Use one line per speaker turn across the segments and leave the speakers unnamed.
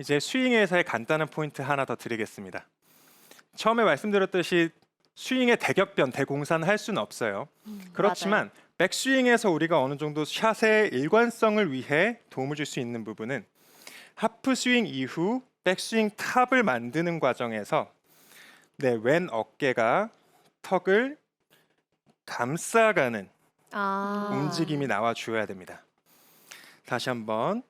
이제 스윙에서의 간단한 포인트 하나 더 드리겠습니다. 처음에 말씀드렸듯이 스윙의 대격변, 대공산 할 수는 없어요. 그렇지만 백스윙에서 우리가 어느 정도 샷의 일관성을 위해 도움을 줄 수 있는 부분은 하프 스윙 이후 백스윙 탑을 만드는 과정에서 내 왼 어깨가 턱을 감싸가는
아.
움직임이 나와 주어야 됩니다. 다시 한번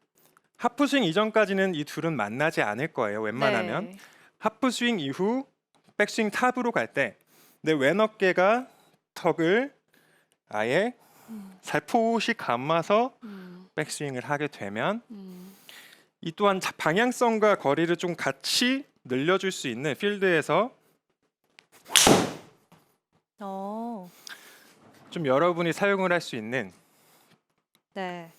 하프 스윙 이전까지는 이 둘은 만나지 않을 거예요. 웬만하면
네.
하프 스윙 이후 백스윙 탑으로 갈 때 내 왼 어깨가 턱을 아예
음.
살포시 감아서
음.
백스윙을 하게 되면
음.
이 또한 자- 방향성과 거리를 좀 같이 늘려줄 수 있는 필드에서
어.
좀 여러분이 사용을 할 수 있는
네.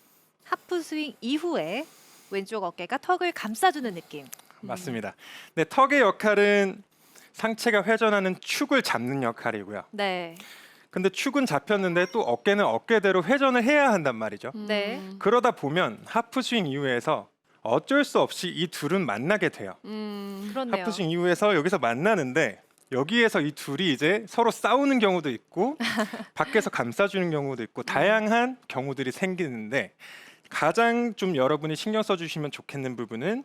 하프 스윙 이후에 왼쪽 어깨가 턱을 감싸주는 느낌.
맞습니다. 네, 턱의 역할은 상체가 회전하는 축을 잡는 역할이고요.
네.
근데 축은 잡혔는데 또 어깨는 어깨대로 회전을 해야 한단 말이죠.
네.
그러다 보면 하프 스윙 이후에서 어쩔 수 없이 이 둘은 만나게 돼요.
음.
그렇네요.
하프 스윙 이후에서 여기서 만나는데 여기에서 이 둘이 이제 서로 싸우는 경우도 있고 밖에서 감싸주는 경우도 있고 다양한 경우들이 생기는데 가장 좀 여러분이 신경 써주시면 좋겠는 부분은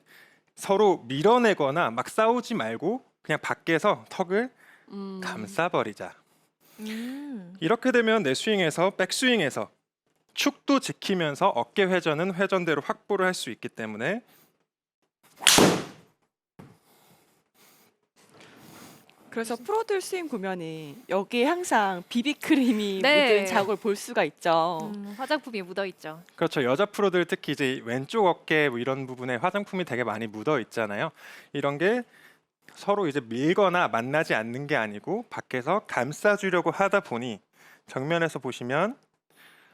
서로 밀어내거나 막 싸우지 말고 그냥 밖에서 턱을
음.
감싸버리자.
음.
이렇게 되면 내 스윙에서 백스윙에서 축도 지키면서 어깨 회전은 회전대로 확보를 할 수 있기 때문에
그래서 프로들 스윙 보면은 여기에 항상 비비크림이
네.
묻은 자국을 볼 수가 있죠.
음, 화장품이 묻어 있죠.
그렇죠 여자 프로들 특히 이제 왼쪽 어깨 뭐 이런 부분에 화장품이 되게 많이 묻어 있잖아요 이런 게 서로 이제 밀거나 만나지 않는 게 아니고 밖에서 감싸주려고 하다 보니 정면에서 보시면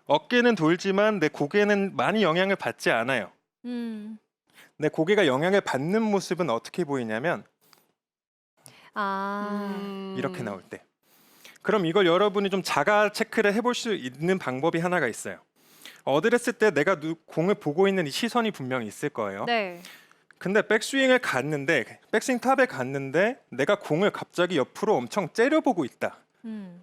어깨는 돌지만 내 고개는 많이 영향을 받지 않아요
음.
내 고개가 영향을 받는 모습은 어떻게 보이냐면
아.
음.
이렇게 나올 때. 그럼 이걸 여러분이 좀 자가 체크를 해볼 수 있는 방법이 하나가 있어요. 어드레스 때 내가 누, 공을 보고 있는 이 시선이 분명히 있을 거예요.
네.
근데 백스윙을 갔는데 백스윙 탑에 갔는데 내가 공을 갑자기 옆으로 엄청 째려보고 있다.
음.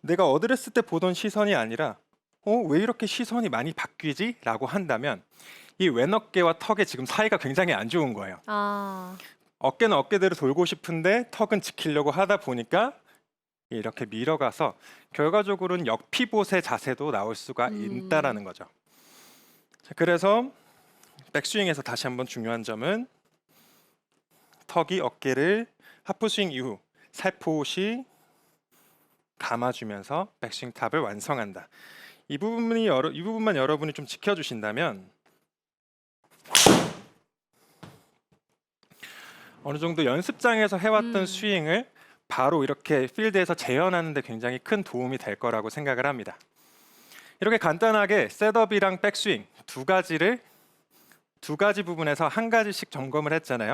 내가 어드레스 때 보던 시선이 아니라 어, 왜 이렇게 시선이 많이 바뀌지? 라고 한다면 이 왼 어깨와 턱의 지금 사이가 굉장히 안 좋은 거예요.
아.
어깨는 어깨대로 돌고 싶은데 턱은 지키려고 하다 보니까 이렇게 밀어가서 결과적으로는 역피봇의 자세도 나올 수가
음.
있다라는 거죠. 자, 그래서 백스윙에서 다시 한번 중요한 점은 턱이 어깨를 하프 스윙 이후 살포시 감아주면서 백스윙 탑을 완성한다. 이 부분이 여러, 이 부분만 여러분이 좀 지켜주신다면 어느 정도 연습장에서 해왔던
음.
스윙을 바로 이렇게 필드에서 재현하는 데 굉장히 큰 도움이 될 거라고 생각을 합니다. 이렇게 간단하게 셋업이랑 백스윙 두 가지를 두 가지 부분에서 한 가지씩 점검을 했잖아요.